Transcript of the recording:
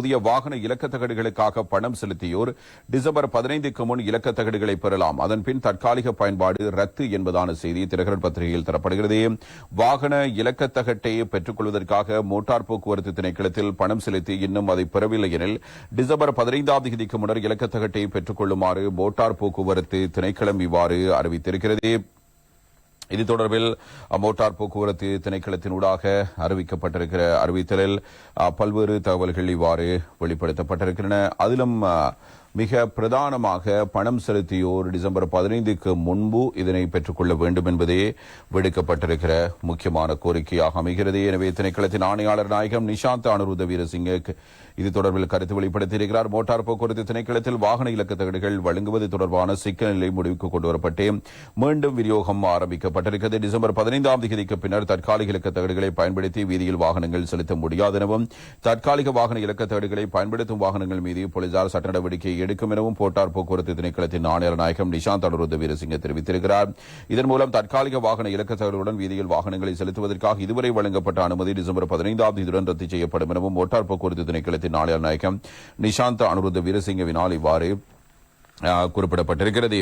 புதிய வாகன இலக்கத்தகடுகளுக்காக பணம் செலுத்தியோர் டிசம்பர் பதினைந்துக்கு முன் இலக்கத்தகடுகளை பெறலாம். அதன் பின் தற்காலிக பயன்பாடு ரத்து என்பதான செய்தி திரகரன் பத்திரிகையில் தரப்படுகிறது. வாகன இலக்கத்தகட்டை பெற்றுக் கொள்வதற்காக மோட்டார் போக்குவரத்து திணைக்களத்தில் பணம் செலுத்தி இன்னும் அதை பெறவில்லை எனில் டிசம்பர் பதினைந்தாம் தேதிக்கு முன்னர் இலக்கத்தகட்டை பெற்றுக் கொள்ளுமாறு மோட்டார் போக்குவரத்து திணைக்களம் இவ்வாறு அறிவித்திருக்கிறது. இது தொடர்பில் மோட்டார் போக்குவரத்து திணைக்களத்தினூடாக அறிவிக்கப்பட்டிருக்கிற அறிவித்தலில் பல்வேறு தகவல்கள் இவ்வாறு வெளிப்படுத்தப்பட்டிருக்கின்றன. அதிலும் மிக பிரதானமாக பணம் செலுத்தியோர் டிசம்பர் பதினைந்துக்கு முன்பு இதனை பெற்றுக்கொள்ள வேண்டும் என்பதே விடுக்கப்பட்டிருக்கிற முக்கியமான கோரிக்கையாக அமைகிறது. எனவே திணைக்களத்தின் ஆணையாளர் நாயகம் நிஷாந்த் அனுருத வீரசிங்க இது தொடர்பில் கருத்து வெளிப்படுத்தியிருக்கிறார். மோட்டார் போக்குவரத்து திணைக்களத்தில் வாகன இலக்கத்தகடுகள் வழங்குவது தொடர்பான சிக்கல் நிலை முடிவுக்கு கொண்டுவரப்பட்டு மீண்டும் விநியோகம் ஆரம்பிக்கப்பட்டிருக்கிறது. டிசம்பர் பதினைந்தாம் தேதிக்கு பின்னர் தற்காலிக இலக்கத்தகடுகளை பயன்படுத்தி வீதியில் வாகனங்கள் செலுத்த முடியாது எனவும் தற்காலிக வாகன இலக்கத்தகடுகளை பயன்படுத்தும் வாகனங்கள் மீது போலீசார் சட்ட நடவடிக்கை எடுக்கும் எனவும் போட்டார் போக்குவரத்து திணைக்களத்தின் ஆணையர் நாயகம் நிஷாந்த் அனுருத்த வீரசிங்க தெரிவித்திருக்கிறார். இதன் மூலம் தற்காலிக வாகன இலக்க தகவலுடன் வீதியில் வாகனங்களை செலுத்துவதற்காக இதுவரை வழங்கப்பட்ட அனுமதி டிசம்பர் பதினைந்தாம் தேதியுடன் ரத்து செய்யப்படும் எனவும் மோட்டார் போக்குவரத்து திணைக்களத்தின் ஆணையர் நாயகம் நிஷாந்த் அனுருத்த வீரசிங்கவினால் இவ்வாறு குறிப்பிடப்பட்டிருக்கிறது.